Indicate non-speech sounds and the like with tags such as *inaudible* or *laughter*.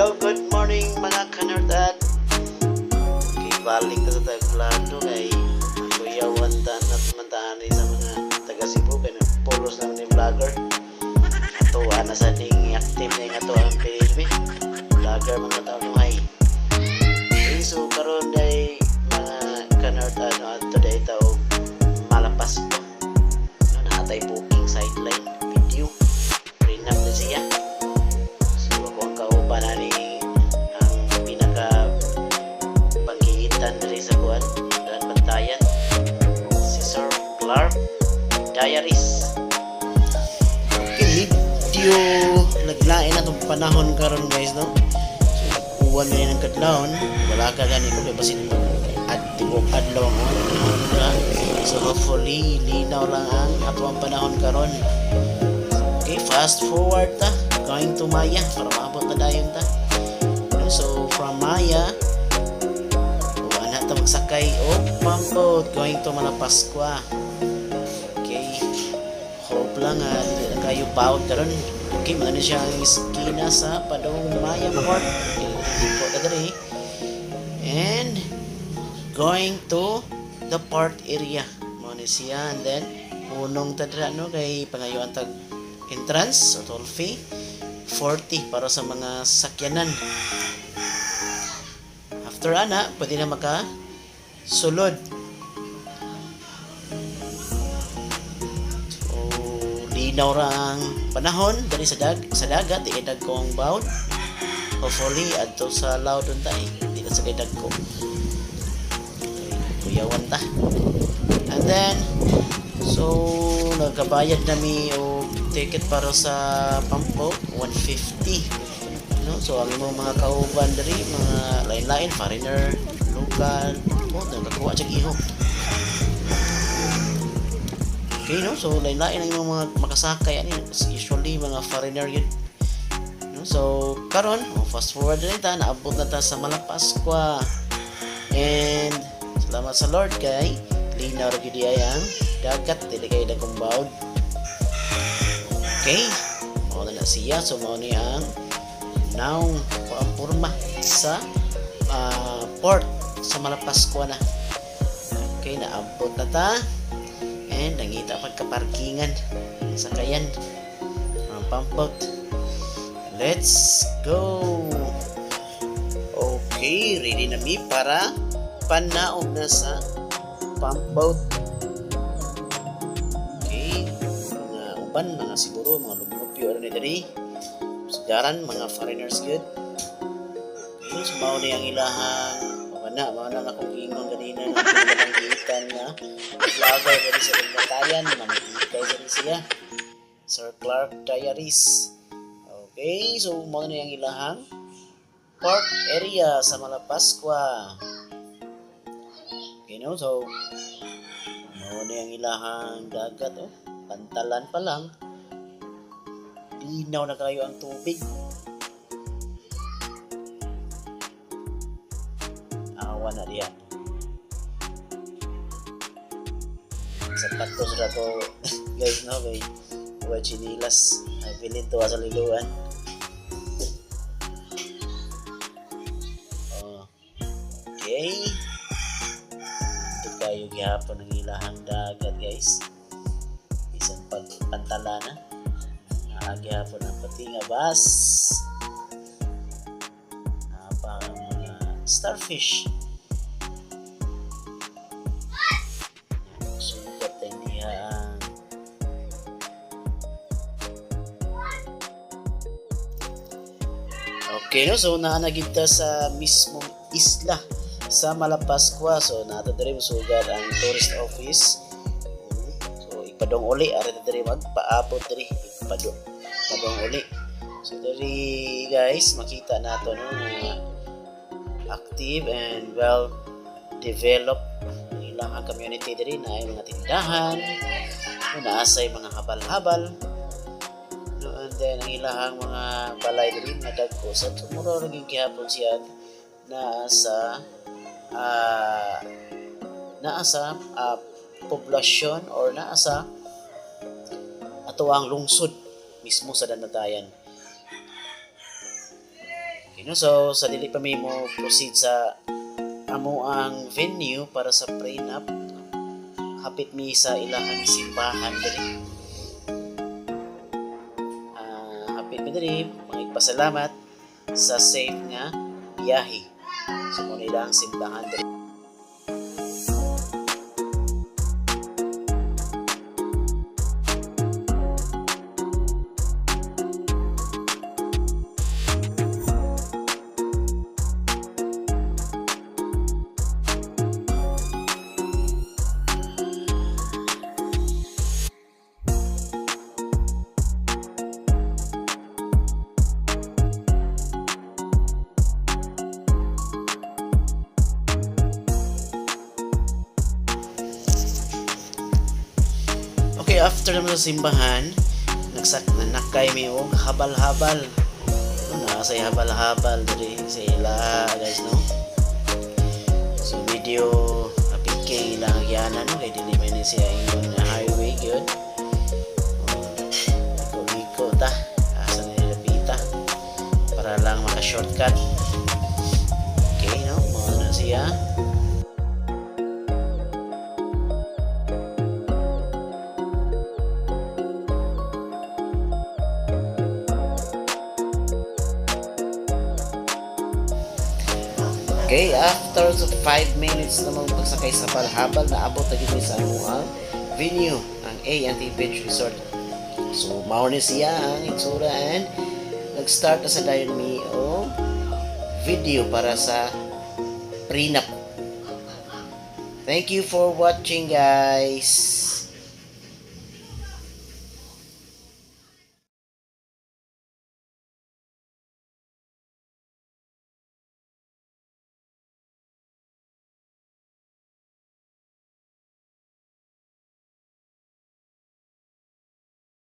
Hello, good morning mga kanordan. Okay, balik na tayo plano kay Kuya Wantan at mantaan sa mga taga Cebu kay polos naman yung vlogger. Tuwa na sa ning active na yung ato ang PLB. Vlogger mga tao nuhay. Okay, so karon day mga kanordan no, at today tao malapas ko. No, naatay booking sideline video. Rinap na siya. Video naglain na itong panahon karon guys no. So uwan na yun ang kadlawon, wala ka gani ko kay basin at tibok adlaw ang. So hopefully linaw lang ang ato ang panahon karon. Okay, fast forward ta. Going to Maya para maabot na dayon ta. So, from Maya, wala ta magsakay o pampot going to Malapaskwa. Okay. Hope lang hindi na kayo bawd karon. Okay, maano siya ang iskina sa Padong Maya. Okay, po na dali. And, going to the port area. Mo siya and then unong tadra no kay pangayuan tag entrance o toll fee 40 para sa mga sakyanan. After ana, pwede na maka sulod. Linaw ra ang panahon dali sa dag sa dagat di dag ko ang bawd. Hopefully adto sa law dun ta eh. Di na sa kay dag ko. Kuyawan ta. And then so nagkabayad na mi og ticket para sa Pampo 150 no so ang imong mga kauban diri mga lain-lain foreigner local mo nagkakuha sa ihok okay no so lain-lain ang mga makasakay ani usually mga foreigner yun no so karon oh, fast forward na ta naabot na ta sa Malapaskwa and salamat sa Lord kay linaw ra gyud ay ang dagat dili kay dagkong bawd Okay. Mao na siya. So, mao ni ang now ang porma sa ah, port sa Malapaskwa na. Okay, naabot na ta. And nangita pagkaparkingan sa kayan. Ang pampot. Let's go! Okay, ready na mi para panaog na sa pump. Okay, mga uban, mga siguro, mga lumupyo, ano ni dali. Sigaran, mga foreigners good. Okay, so mao na yung ilahang, mga na, mga na akong ingon ganina na pinaganggitan na vlogger dali sa Batayan, mamikikay dali siya. Sir Clark Diaries. Okay, so mao na yung ilahang port area sa Malapaskwa. Okay, no? So, mao na yung ilahang dagat, oh. Pantalan pa lang. Linaw na kayo ang tubig. Awa na diyan. Sa patos na to, *laughs* guys, no? Kay Buwa chinilas. Ay, pilit to sa liluan. Okay. Ito kayo gihapon ng ilahang dagat, guys isang pagpantala na nakagihapon ang pati nga bus pa ang mga starfish sugat ay niya ang Okay, no? So, naanagita sa mismong isla sa Malapaskwa. So, nato diri sugat ang tourist office So ipadong uli ari na diri magpaabot diri ipadong padong uli. So diri guys makita nato no nga active and well developed ang ilang ang community diri na ay mga tindahan no, naasay mga habal-habal no, and then ang ilang mga balay diri nga dagko sa tumuro naging gihapon siya na sa ah naa ah, poblasyon or naa sa ato ang lungsod mismo sa Danatayan. Okay, no? So, sa dili pa may mo proceed sa amo ang venue para sa prenup, hapit mi sa ilahang simbahan diri. Ah, hapit mi diri, magpasalamat sa safe nga biyahe. So, kung ilang simbahan diri. After naman sa simbahan, nagsak nanakay mi og habal-habal. Na sa habal-habal diri sa ila guys no. So video apike ilang agyanan no kay dili man siya ingon na highway gyud. Oh, Liko ta asa ni lapita para lang maka-shortcut. Okay no, mo na siya. Okay, after 5 minutes na pagsakay sa Balhabal, naabot na gid sa ang venue, ang A&T Beach Resort. So, mao ni siya ang itsura and nag-start na sa dayon mi o video para sa prenup. Thank you for watching guys.